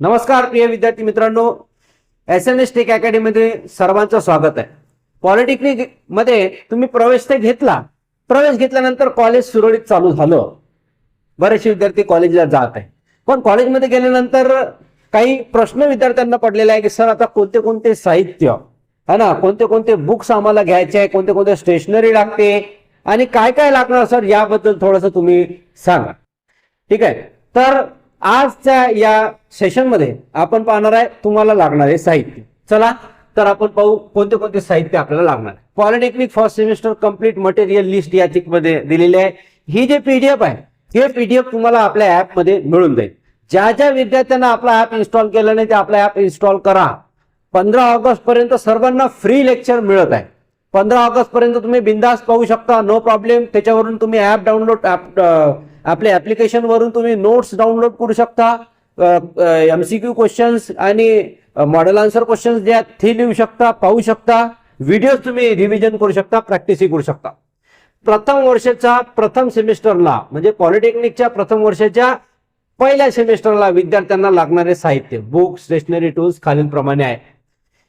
नमस्कार प्रिय विद्यार्थी मित्रांनो. एस एन एस टेक अकॅडमीमध्ये सर्वांचं स्वागत आहे. पॉलिटेक्निकमध्ये तुम्ही प्रवेश तर घेतला. प्रवेश घेतल्यानंतर कॉलेज सुरळीत चालू झालं. बरेचसे विद्यार्थी कॉलेजला जात आहे पण कॉलेजमध्ये गेल्यानंतर काही प्रश्न विद्यार्थ्यांना पडलेले आहे की सर आता कोणते कोणते साहित्य? है ना? कोणते कोणते बुक्स आम्हाला घ्यायचे आहे कोणते कोणते स्टेशनरी लागते? आणि काय काय लागणार सर? याबद्दल थोडंसं तुम्ही सांगा. ठीक आहे. तर आजच्या या सेशनमध्ये आपण पाहणार आहे तुम्हाला लागणारे साहित्य. चला तर आपण पाहू कोणते कोणते साहित्य आपल्याला लागणार आहे. Polytechnic first semester complete material list या मध्ये दिलेली आहे. ही जे पीडीएफ आहे हे पीडीएफ तुम्हाला आपल्या ऍपमध्ये मिळून जाईल. ज्या ज्या विद्यार्थ्यांना आपला ऍप इन्स्टॉल केलं नाही ते आपला ऍप इन्स्टॉल करा. पंधरा ऑगस्ट पर्यंत सर्वांना फ्री लेक्चर मिळत आहे. पंधरा ऑगस्ट पर्यंत तुम्ही बिंदास पाहू शकता नो प्रॉब्लेम त्याच्यावरून तुम्ही ऍप डाउनलोड आपल्या ऍप्लिकेशन वरून तुम्ही नोट्स डाउनलोड करू शकता. एमसीक्यू क्वेश्चन्स आणि मॉडेल आन्सर क्वेश्चन्स जे आहेत ते लिहू शकता पाहू शकता. व्हिडिओ तुम्ही रिव्हिजन करू शकता प्रॅक्टिसही करू शकता. प्रथम वर्षाच्या प्रथम सेमिस्टरला म्हणजे पॉलिटेक्निकच्या प्रथम वर्षाच्या पहिल्या सेमिस्टरला विद्यार्थ्यांना लागणारे साहित्य बुक स्टेशनरी टूल्स खालीलप्रमाणे आहे.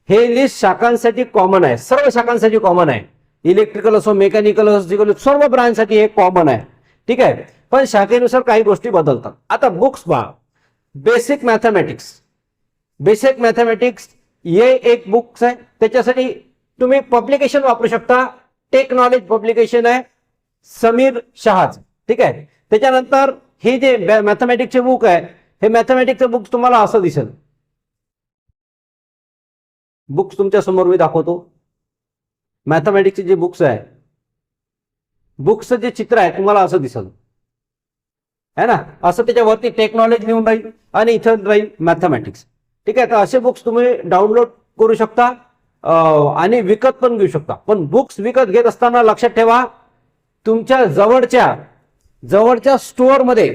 हे लिस्ट शाखांसाठी कॉमन आहे सर्व शाखांसाठी कॉमन आहे. इलेक्ट्रिकल असो मेकॅनिकल असो सर्व ब्रांचसाठी हे कॉमन आहे. ठीक आहे? पण शाखेनुसार काही गोष्टी बदलतात. आता बुक्स पहा. बेसिक मॅथमॅटिक्स बेसिक मॅथमॅटिक्स हे एक बुक्स आहे. त्याच्यासाठी तुम्ही पब्लिकेशन वापरू शकता. टेक नॉलेज पब्लिकेशन आहे. समीर शहाज. ठीक आहे? त्याच्यानंतर हे जे मॅथमॅटिक्सचे बुक आहे हे मॅथमॅटिक्सचे बुक तुम्हाला असं दिसेल. बुक्स तुमच्यासमोर मी दाखवतो. मॅथमॅटिक्सचे जे बुक्स आहे बुक्सचं जे चित्र आहे तुम्हाला असं दिसेल. है ना? असं त्याच्यावरती टेक्नॉलॉजी लिहून राहील आणि इथं राहील मॅथमॅटिक्स ठीक आहे? तर असे बुक्स तुम्ही डाउनलोड करू शकता आणि विकत पण घेऊ शकता. पण बुक्स विकत घेत असताना लक्षात ठेवा तुमच्या जवळच्या जवळच्या स्टोअरमध्ये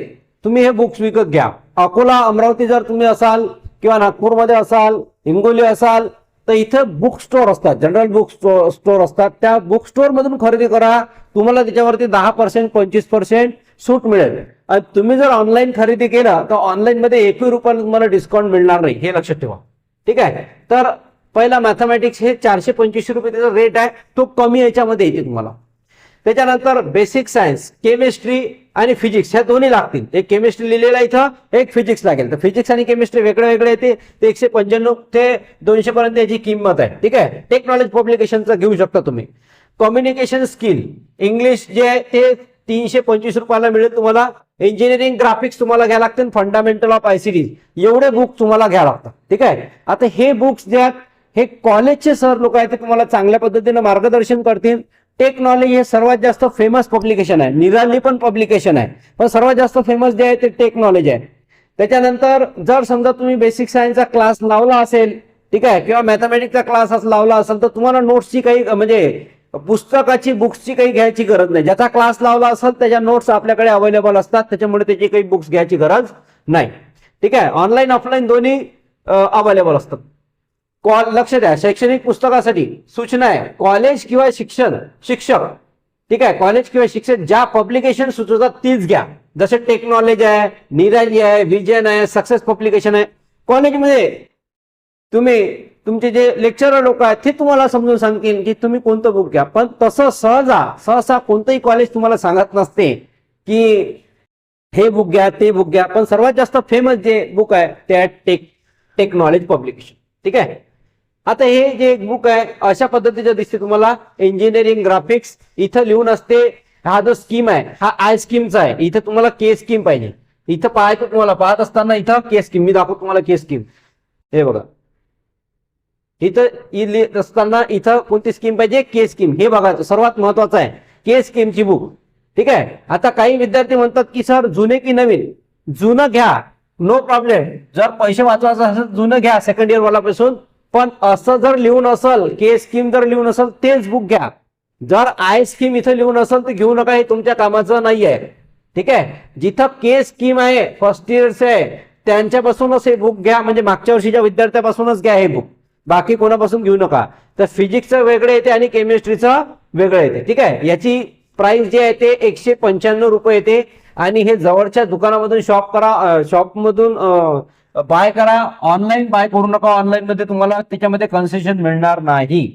तुम्ही हे बुक्स विकत घ्या. अकोला अमरावती जर तुम्ही असाल किंवा नागपूरमध्ये असाल हिंगोली असाल तर इथं बुक स्टोअर असतात जनरल बुक स्टोअर असतात. त्या बुक स्टोअरमधून खरेदी करा. तुम्हाला त्याच्यावरती दहा पर्सेंट पंचवीस पर्सेंट सूट मिळेल. आणि तुम्ही जर ऑनलाईन खरेदी केलं तर ऑनलाईनमध्ये एकही रुपयाला तुम्हाला डिस्काउंट मिळणार नाही हे लक्षात ठेवा. ठीक आहे? तर पहिला मॅथमॅटिक्स हे चारशे पंचवीसशे रुपये त्याचा रेट आहे. तो कमी याच्यामध्ये येते तुम्हाला. त्याच्यानंतर बेसिक सायन्स केमिस्ट्री आणि फिजिक्स ह्या दोन्ही लागतील. एक केमिस्ट्री लिहिलेला इथं एक फिजिक्स लागेल. तर फिजिक्स आणि केमिस्ट्री वेगळे वेगळे येते. ते एकशे पंच्याण्णव ते दोनशे पर्यंत याची किंमत आहे. ठीक आहे? टेक्नॉलॉजी पब्लिकेशनचा घेऊ शकता तुम्ही. कम्युनिकेशन स्किल इंग्लिश जे आहे ते तीनशे पंचवीस रुपयाला मिळेल तुम्हाला. इंजिनिअरिंग ग्राफिक्स तुम्हाला घ्यावं लागतील फंडामेंटल ऑफ आयसीडीज एवढे बुक तुम्हाला घ्यावं लागतात. ठीक आहे? आता हे बुक्स जे आहेत हे कॉलेजचे सर लोक आहेत ते तुम्हाला चांगल्या पद्धतीने मार्गदर्शन करतील. टेक्नॉलॉजी हे सर्वात जास्त फेमस पब्लिकेशन आहे. निराली पण पब्लिकेशन आहे. पण सर्वात जास्त फेमस जे आहे ते टेक्नॉलॉजी आहे. त्याच्यानंतर जर समजा तुम्ही बेसिक सायन्सचा क्लास लावला असेल ठीक आहे किंवा मॅथमॅटिक्सचा क्लास लावला असेल तर तुम्हाला नोट्सची काही म्हणजे पुस्तकाची बुक्सची काही घ्यायची गरज नाही. ज्याचा क्लास लावला असेल त्याच्या नोट्स आपल्याकडे अवेलेबल असतात त्याच्यामुळे त्याची काही बुक्स घ्यायची गरज नाही. ठीक आहे? ऑनलाईन ऑफलाईन दोन्ही अवेलेबल असतात. कॉल लक्ष द्या. शैक्षणिक पुस्तकासाठी सूचना आहे. कॉलेज किंवा शिक्षण शिक्षक. ठीक आहे? कॉलेज किंवा शिक्षक ज्या पब्लिकेशन सुचवतात तीच घ्या. जसे टेक्नॉलॉजी आहे निराली आहे विजन आहे सक्सेस पब्लिकेशन आहे. कॉलेजमध्ये तुम्ही तुमचे जे लेक्चरर लोक आहेत ते तुम्हाला समजून सांगतील की तुम्ही कोणतं बुक घ्या. पण तसं सहजा सहसा कोणतंही कॉलेज तुम्हाला सांगत नसते की हे बुक घ्या ते बुक घ्या. पण सर्वात जास्त फेमस जे बुक आहे ते आहे टेक टेक्नॉलॉजी पब्लिकेशन ठीक आहे? आता हे जे एक बुक आहे अशा पद्धतीचं दिसते तुम्हाला इंजिनिअरिंग ग्राफिक्स इथं लिहून असते. हा जो स्कीम आहे हा आय स्कीमचा आहे. इथं तुम्हाला के स्कीम पाहिजे. इथं पाहायचं तुम्हाला. पाहत असताना इथं के स्कीम मी दाखवतो तुम्हाला के स्कीम हे बघा. इथं लिहित असताना इथं कोणती स्कीम पाहिजे? के स्कीम हे बघायचं सर्वात महत्वाचं आहे. के स्कीमची बुक ठीक आहे? आता काही विद्यार्थी म्हणतात की सर जुने की नवीन? जुनं घ्या. नो प्रॉब्लेम जर पैसे वाचवायचं असेल जुनं घ्या सेकंड इयर वालापासून पण असं जर लिहून असेल के स्कीम जर लिहून असेल तेच बुक घ्या. जर आय स्कीम इथं लिहून असेल तर घेऊ नका हे तुमच्या कामाचं नाही आहे ठीक आहे? जिथं के स्कीम आहे फर्स्ट इयरचे आहे त्यांच्यापासूनच हे बुक घ्या. म्हणजे मागच्या वर्षीच्या विद्यार्थ्यापासूनच घ्या हे बुक बाकी कोणापासून घेऊ नका. तर फिजिक्सचं वेगळं येते आणि केमिस्ट्रीचं वेगळं येते. ठीक आहे? याची प्राइस जे आहे ते एकशे पंच्याण्णव रुपये येते. आणि हे जवळच्या दुकानामधून शॉप करा शॉपमधून बाय करा. ऑनलाईन बाय करू नका. ऑनलाईन मध्ये तुम्हाला त्याच्यामध्ये कन्सेशन मिळणार नाही.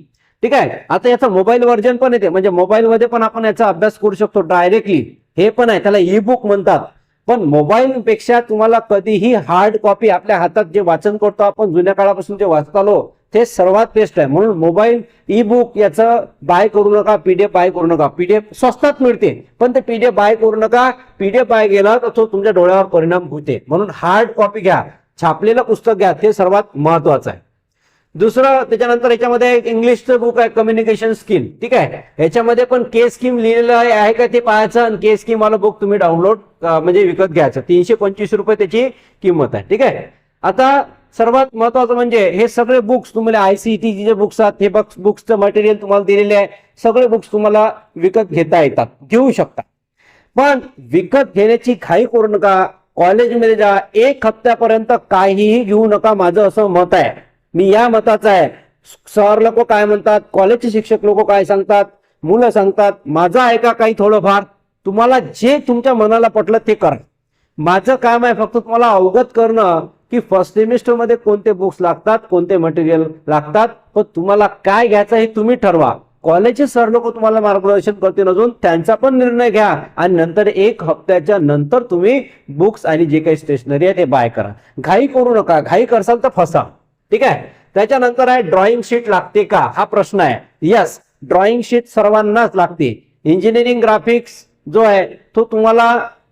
ठीक आहे? आता याचं मोबाईल व्हर्जन पण येते. म्हणजे मोबाईलमध्ये पण आपण याचा अभ्यास करू शकतो डायरेक्टली हे पण आहे. त्याला ई बुक म्हणतात. पण मोबाईल पेक्षा तुम्हाला कधीही हार्ड कॉपी आपल्या हातात जे वाचन करतो आपण जुन्या काळापासून जे वाचत आलो ते सर्वात बेस्ट आहे. म्हणून मोबाईल ई बुक याचं बाय करू नका पीडीएफ बाय करू नका. पीडीएफ स्वस्तात मिळते पण ते पीडीएफ बाय करू नका. पीडीएफ बाय गेला तर तो तुमच्या डोळ्यावर परिणाम होते. म्हणून हार्ड कॉपी घ्या. छापलेलं पुस्तक घ्या ते सर्वात महत्वाचं आहे. दुसरं त्याच्यानंतर याच्यामध्ये एक इंग्लिशचं बुक आहे कम्युनिकेशन स्किल ठीक आहे? याच्यामध्ये पण के स्कीम लिहिलेलं आहे का ते पाहायचं? आणि के स्कीम वाला बुक तुम्ही डाउनलोड म्हणजे विकत घ्यायचं. तीनशे पंचवीस रुपये त्याची किंमत आहे. ठीक आहे? आता सर्वात महत्वाचं म्हणजे हे सगळे बुक्स तुम्हाला आयसीटी जे बुक्स आहेत. हे बुक्स बुक्सचं मटेरियल तुम्हाला दिलेले आहे. सगळे बुक्स तुम्हाला विकत घेता येतात. घेऊ शकता. पण विकत घेण्याची घाई करू नका. कॉलेजमध्ये जा. एक हप्त्यापर्यंत काहीही घेऊ नका. माझं असं मत आहे. मी या मताचा आहे. सर लोक काय म्हणतात? कॉलेजचे शिक्षक लोक काय सांगतात? मुलं सांगतात माझं ऐका काही थोडंफार? तुम्हाला जे तुमच्या मनाला पटलं ते करा. माझं काम आहे फक्त तुम्हाला अवगत करणं की फर्स्ट सेमिस्टरमध्ये कोणते बुक्स लागतात कोणते मटेरियल लागतात पण तुम्हाला काय घ्यायचं हे तुम्ही ठरवा. कॉलेजचे सर लोक तुम्हाला मार्गदर्शन करतील अजून त्यांचा पण निर्णय घ्या आणि नंतर एक हप्त्याच्या नंतर तुम्ही बुक्स आणि जे काही स्टेशनरी आहे ते बाय करा. घाई करू नका घाई करसाल तर फसा. ठीक आहे? त्याच्यानंतर आहे ड्रॉइंग शीट लागते का? हा प्रश्न आहे. यस ड्रॉइंग शीट सर्वांनाच लागते. इंजिनिअरिंग ग्राफिक्स जो आहे तो तुम्हाला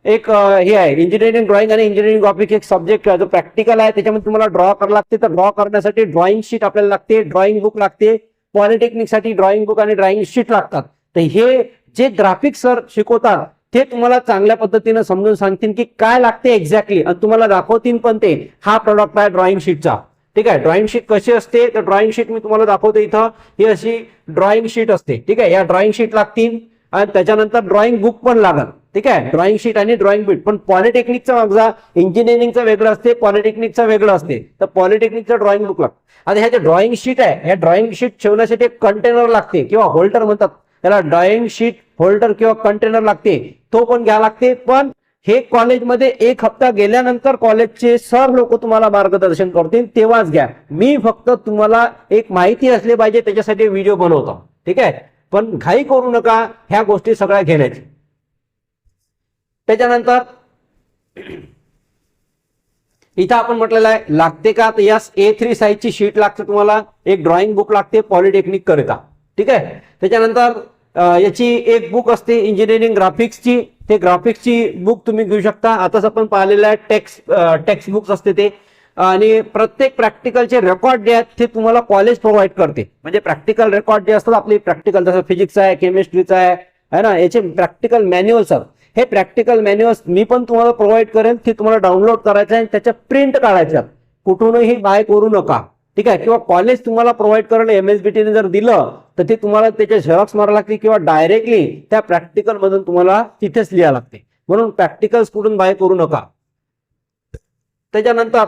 एक हे आहे. इंजिनिअरिंग ड्रॉइंग आणि इंजिनिअरिंग ग्राफिक्स एक सब्जेक्ट आहे. जो प्रॅक्टिकल आहे त्याच्यामध्ये तुम्हाला ड्रॉ करावं लागते. तर ड्रॉ करण्यासाठी ड्रॉइंग शीट आपल्याला लागते. ड्रॉइंग बुक लागते. पॉलिटेक्निकसाठी ड्रॉइंग बुक आणि ड्रॉइंग शीट लागतात. तर हे जे ग्राफिक्स सर शिकवतात ते तुम्हाला चांगल्या पद्धतीनं समजून सांगतील की काय लागते एक्झॅक्टली आणि तुम्हाला दाखवतील पण ते. हा प्रोडक्ट आहे ड्रॉइंग शीटचा ठीक आहे? ड्रॉइंग शीट कशी असते? तर ड्रॉइंग शीट मी तुम्हाला दाखवतो इथं. ही अशी ड्रॉइंग शीट असते. ठीक आहे? या ड्रॉइंग शीट लागतील. आणि त्याच्यानंतर ड्रॉइंग बुक पण लागल. ठीक आहे? ड्रॉइंग शीट आणि ड्रॉइंग बीट पण पॉलिटेक्निकचा माझा इंजिनिअरिंगचं वेगळं असते पॉलिटेक्निकचं वेगळं असते. तर पॉलिटेक्निकचं ड्रॉइंग बुक लागतं. आता ह्या जे ड्रॉइंग शीट आहे. या ड्रॉइंग शीट ठेवण्यासाठी एक कंटेनर लागते किंवा होल्डर म्हणतात. त्याला ड्रॉइंग शीट होल्डर किंवा कंटेनर लागते. तो पण घ्या लागते. पण हे कॉलेजमध्ये एक हप्ता गेल्यानंतर कॉलेजचे सर लोक तुम्हाला मार्गदर्शन करतील तेव्हाच घ्या. मी फक्त तुम्हाला एक माहिती असली पाहिजे त्याच्यासाठी व्हिडिओ बनवतो. ठीक आहे? पण घाई करू नका ह्या गोष्टी सगळ्या घेण्याची. त्याच्यानंतर इथं आपण म्हटलेलं आहे लागते का? तर यास ए थ्री साईजची शीट लागते तुम्हाला. एक ड्रॉइंग बुक लागते पॉलिटेक्निक करिता. ठीक आहे? त्याच्यानंतर याची एक बुक असते इंजिनिअरिंग ग्राफिक्सची ते ग्राफिक्सची बुक तुम्ही घेऊ शकता. आताच आपण पाहिलेलं आहे टेक्स्ट टेक्स्ट बुक्स असते ते. आणि प्रत्येक प्रॅक्टिकलचे रेकॉर्ड जे आहेत ते तुम्हाला कॉलेज प्रोव्हाइड करते. म्हणजे प्रॅक्टिकल रेकॉर्ड जे असतात आपली प्रॅक्टिकल जसं फिजिक्स आहे केमिस्ट्रीचा आहे है ना? याचे प्रॅक्टिकल मॅन्युअल्स आहेत हे प्रॅक्टिकल मॅन्युअल्स मी पण तुम्हाला प्रोव्हाइड करेन ते तुम्हाला डाउनलोड करायचं आहे त्याच्या प्रिंट काढायच्या कुठूनही बाय करू नका. ठीक आहे? किंवा कॉलेज तुम्हाला प्रोव्हाइड करेल एम एस बी टीने जर दिलं तर ते तुम्हाला त्याच्या झेरॉक्स मारावं लागते किंवा डायरेक्टली त्या प्रॅक्टिकल मधून तुम्हाला तिथेच लिहावं लागते म्हणून प्रॅक्टिकल्स कुठून बाय करू नका. त्याच्यानंतर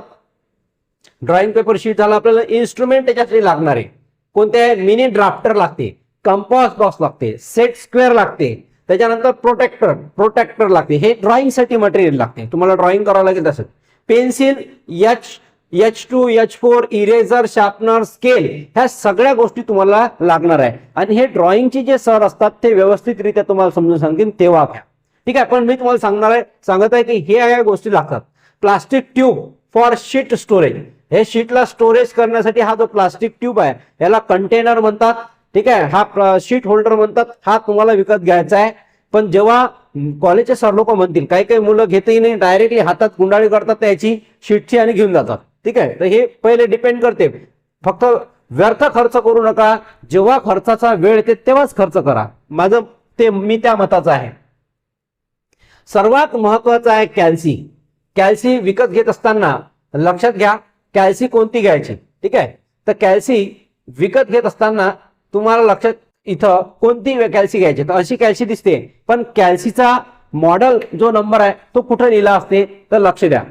ड्रॉइंग पेपर शीट झाला आपल्याला इन्स्ट्रुमेंट त्याच्यासाठी लागणार आहे. कोणते मिनी ड्राफ्टर लागते कंपास बॉक्स लागते सेट स्क्वेअर लागते. त्याच्यानंतर प्रोटेक्टर प्रोटेक्टर लागते. हे ड्रॉइंगसाठी मटेरियल लागते. तुम्हाला ड्रॉइंग करावं लागेल तसं. Pencil H H two H four eraser sharpener scale ह्या सगळ्या गोष्टी तुम्हाला लागणार आहे. आणि हे ड्रॉइंगचे जे सर असतात ते व्यवस्थितरित्या तुम्हाला समजून सांगतील तेव्हा घ्या ठीक आहे पण मी तुम्हाला सांगणार आहे सांगत आहे की हे या गोष्टी लागतात. Plastic tube for sheet storage हे शीटला स्टोरेज करण्यासाठी हा जो प्लास्टिक ट्यूब आहे याला कंटेनर म्हणतात. ठीक आहे हा शीट होल्डर म्हणतात हा तुम्हाला विकत घ्यायचा आहे. पण जेव्हा कॉलेजचे सर लोक म्हणतील काही काही मुलं घेतही नाही डायरेक्टली हातात गुंडाळी करतात त्याची शीटची आणि घेऊन जातात. ठीक आहे? तर हे पहिले डिपेंड करते. फक्त व्यर्थ खर्च करू नका. जेव्हा खर्चाचा वेळ येते तेव्हाच खर्च करा. माझं ते मी त्या मताचं आहे. सर्वात महत्वाचं आहे कॅल्सी कॅल्सी विकत घेत असताना लक्षात घ्या कॅल्सी कोणती घ्यायची? ठीक आहे? तर कॅल्सी विकत घेत असताना तुम्हाला लक्षात इथं कोणती कॅल्सी घ्यायची? तर अशी कॅल्सी दिसते. पण कॅल्सीचा मॉडेल जो नंबर आहे तो कुठे लिहिला असते? तर लक्ष द्या.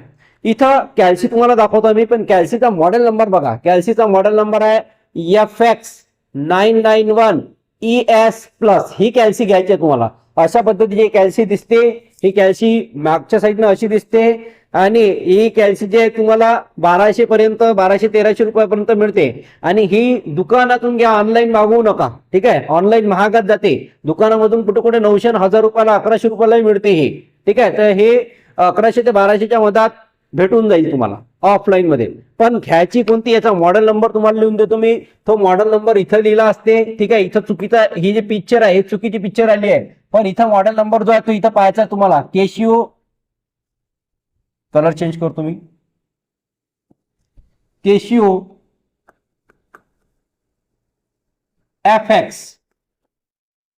इथं कॅल्सी तुम्हाला दाखवतो मी पण कॅल्सीचा मॉडेल नंबर बघा. कॅल्सीचा मॉडेल नंबर आहे F X nine nine one E S plus ही कॅल्सी घ्यायची आहे तुम्हाला. अशा पद्धतीची कॅल्सी दिसते. ही कॅल्सी मागच्या साईडनं अशी दिसते. आणि ही कॅल्सी जी आहे तुम्हाला बाराशे पर्यंत बाराशे तेराशे रुपयापर्यंत मिळते. आणि ही दुकानातून घ्या ऑनलाईन मागवू नका. ठीक आहे? ऑनलाईन महागात जाते. दुकानामधून कुठे कुठे नऊशे हजार रुपयाला अकराशे रुपयाला मिळते ही. ठीक आहे? तर हे अकराशे ते बाराशेच्या मधात भेटून जाईल तुम्हाला ऑफलाईन मध्ये. पण घ्यायची कोणती याचा मॉडेल नंबर तुम्हाला लिहून देतो मी. तो मॉडेल नंबर इथं लिहिला असते. ठीक आहे इथं चुकीचा ही जी पिक्चर आहे चुकीची पिक्चर आली आहे. पण इथं मॉडेल नंबर जो आहे तो इथं पाहायचा आहे तुम्हाला. केशिओ कलर चेंज करतो मी. Casio F X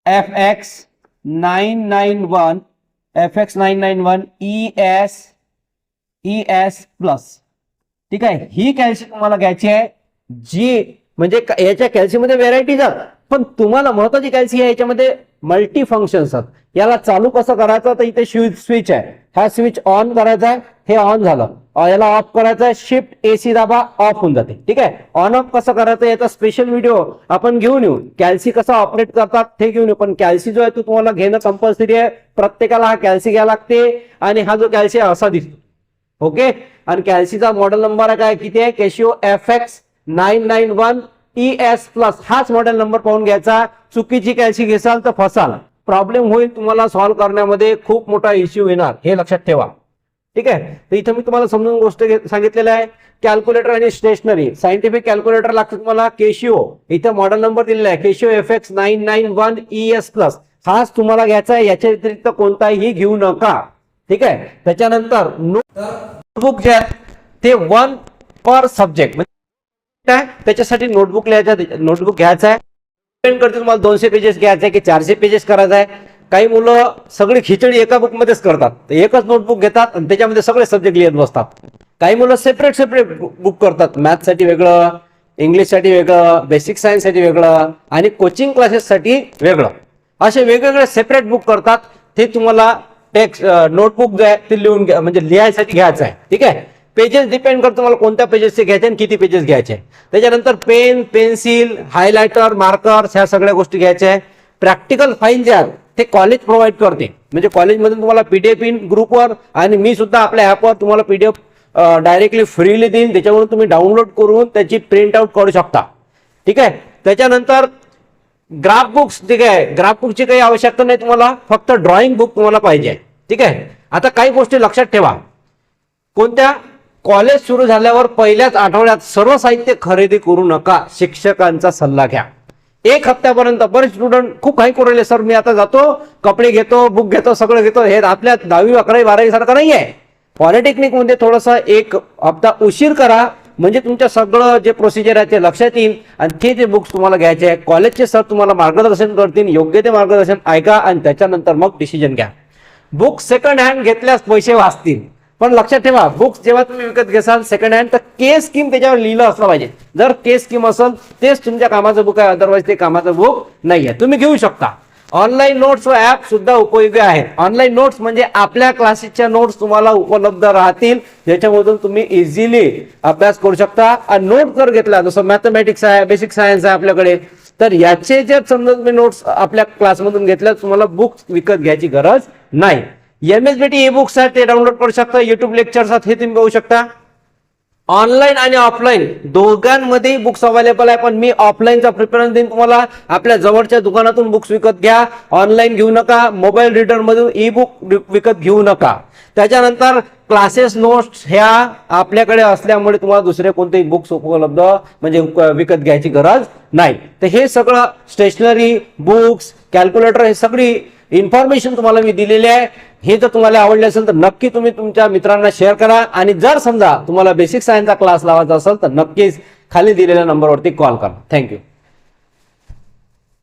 F X nine nine one F X nine nine one E S E S plus ठीक आहे? ही कॅल्शियम तुम्हाला घ्यायची आहे जी म्हणजे याच्या कॅल्शियममध्ये व्हेरायटीज आहेत पण तुम्हाला महत्वाची कॅल्शियम आहे याच्यामध्ये मल्टी फंक्शन्स आहेत. याला चालू कसं करायचं? तर इथे स्विच आहे. हा स्विच ऑन करायचा आहे हे ऑन झालं. याला ऑफ करायचं आहे शिफ्ट एसी दाबा ऑफ होऊन जाते. ठीक आहे? ऑन ऑफ कसं करायचं याचा स्पेशल व्हिडिओ आपण घेऊन येऊ. कॅल्सी कसं ऑपरेट करतात ते घेऊन येऊ. पण कॅल्सी जो आहे तो तुम्हाला घेणं कंपल्सरी आहे. प्रत्येकाला हा कॅल्सी घ्यायला लागते आणि हा जो कॅल्सी असा दिसतो. ओके? आणि कॅल्सीचा मॉडेल नंबर आहे काय किती आहे? Casio F X nine nine one E S plus हाच मॉडेल नंबर पाहून घ्यायचा. चुकीची कॅल्सी घेसाल तर फसाल. प्रॉब्लेम होईल तुम्हाला सॉल्व्ह करण्यामध्ये. खूप मोठा इश्यू येणार. हे लक्षात ठेवा. ठीक आहे? तर इथं मी तुम्हाला समजून गोष्ट सांगितलेलं आहे. कॅल्क्युलेटर आणि स्टेशनरी सायंटिफिक कॅल्क्युलेटर लागतं तुम्हाला. केशिओ इथं मॉडेल नंबर दिलेला आहे. Casio F X nine nine one E S plus हाच तुम्हाला घ्यायचा आहे. याच्या व्यतिरिक्त कोणताही घेऊ नका. ठीक आहे? त्याच्यानंतर नोटबुक जे म्हणजे आहे ते वन पर सब्जेक्ट म्हणजे त्याच्यासाठी नोटबुक लिहायचं नोटबुक घ्यायचं आहे. डिपेंड करते तुम्हाला दोनशे पेजेस घ्यायचं आहे की चारशे पेजेस करायचं आहे. काही मुलं सगळी खिचडी एका बुकमध्येच करतात. एकच नोटबुक घेतात आणि त्याच्यामध्ये सगळे सब्जेक्ट लिहित बसतात. काही मुलं सेपरेट सेपरेट बुक करतात. मॅथसाठी वेगळं इंग्लिशसाठी वेगळं बेसिक सायन्ससाठी वेगळं आणि कोचिंग क्लासेससाठी वेगळं. असे वेगवेगळे सेपरेट बुक करतात. ते तुम्हाला टेक्स्ट नोटबुक जे आहे ते लिहून घ्या म्हणजे लिहायसाठी घ्यायचं आहे. ठीक आहे? पेजेस डिपेंड करतो तुम्हाला कोणत्या पेजेसचे घ्यायचे आणि किती पेजेस घ्यायचे. त्याच्यानंतर पेन पेन्सिल हायलायटर मार्कर्स ह्या सगळ्या गोष्टी घ्यायच्या आहे. प्रॅक्टिकल फाईल जे आहेत ते कॉलेज प्रोव्हाइड करते. म्हणजे कॉलेजमधून तुम्हाला पीडीएफ इन ग्रुपवर आणि मी सुद्धा आपल्या ऍपवर तुम्हाला पीडीएफ डायरेक्टली फ्रीली देईन. त्याच्यावरून तुम्ही डाउनलोड करून त्याची प्रिंट आउट करू शकता. ठीक आहे? त्याच्यानंतर ग्राफ बुक्स ठीक आहे? ग्राफ बुकची काही आवश्यकता नाही तुम्हाला. फक्त ड्रॉइंग बुक तुम्हाला पाहिजे ठीक आहे? आता काही गोष्टी लक्षात ठेवा. कोणत्या कॉलेज सुरू झाल्यावर पहिल्याच आठवड्यात सर्व साहित्य खरेदी करू नका शिक्षकांचा सल्ला घ्या. एक हप्त्यापर्यंत बरेच स्टुडंट खूप काही करू सर मी आता जातो कपडे घेतो बुक घेतो सगळं घेतो. हे आपल्या दहावी अकरावी बारावी सारखं नाही आहे पॉलिटेक्निकमध्ये थोडंसं थोडासा एक हप्ता उशीर करा. म्हणजे तुमच्या सगळं जे प्रोसिजर आहे ते लक्षात येईल. आणि ते जे बुक्स तुम्हाला घ्यायचे आहे कॉलेजचे सर तुम्हाला मार्गदर्शन करतील योग्य ते मार्गदर्शन ऐका आणि त्याच्यानंतर मग डिसिजन घ्या. बुक सेकंड हँड घेतल्यास पैसे वाचतील. पण लक्षात ठेवा बुक्स जेव्हा तुम्ही विकत घेसाल सेकंड हँड तर के स्कीम त्याच्यावर लिहिलं असलं पाहिजे. जर के स्कीम असेल तेच तुमच्या कामाचं बुक आहे अदरवाईज ते कामाचं बुक नाही आहे तुम्ही घेऊ शकता. ऑनलाईन नोट्स व ऍप सुद्धा उपयोगी आहेत. ऑनलाईन नोट्स म्हणजे आपल्या क्लासेसच्या नोट्स तुम्हाला उपलब्ध राहतील. ज्याच्यामधून तुम्ही इझिली अभ्यास करू शकता. आणि नोट जर घेतला जसं मॅथमॅटिक्स आहे बेसिक सायन्स आहे आपल्याकडे तर याचे जे समजा तुम्ही नोट्स आपल्या क्लासमधून घेतल्या तुम्हाला बुक्स विकत घ्यायची गरज नाही. M S B T E books आहेत ते डाउनलोड करू शकता युट्यूब लेक्चर्स आहेत हे तुम्ही बघू शकता. ऑनलाईन आणि ऑफलाईन दोघांमध्ये बुक्स अवेलेबल आहे पण मी ऑफलाईनचा प्रिफरन्स देईन तुम्हाला. आपल्या जवळच्या दुकानातून बुक्स विकत घ्या. ऑनलाईन घेऊ नका मोबाईल रिटर्नमधून ई बुक विकत घेऊ नका. त्याच्यानंतर क्लासेस नोट्स ह्या आपल्याकडे असल्यामुळे तुम्हाला दुसरे कोणतेही बुक्स उपलब्ध म्हणजे विकत घ्यायची गरज नाही. तर हे सगळं स्टेशनरी बुक्स कॅल्क्युलेटर हे सगळी इन्फॉर्मेशन तुम्हाला मी दिलेली आहे. हे जर तुम्हाला आवडले असेल तर नक्की तुम्ही तुमच्या मित्रांना शेअर करा. आणि जर समजा तुम्हाला बेसिक सायन्सचा क्लास लावायचा असेल तर नक्कीच खाली दिलेल्या नंबरवरती कॉल करा. थँक्यू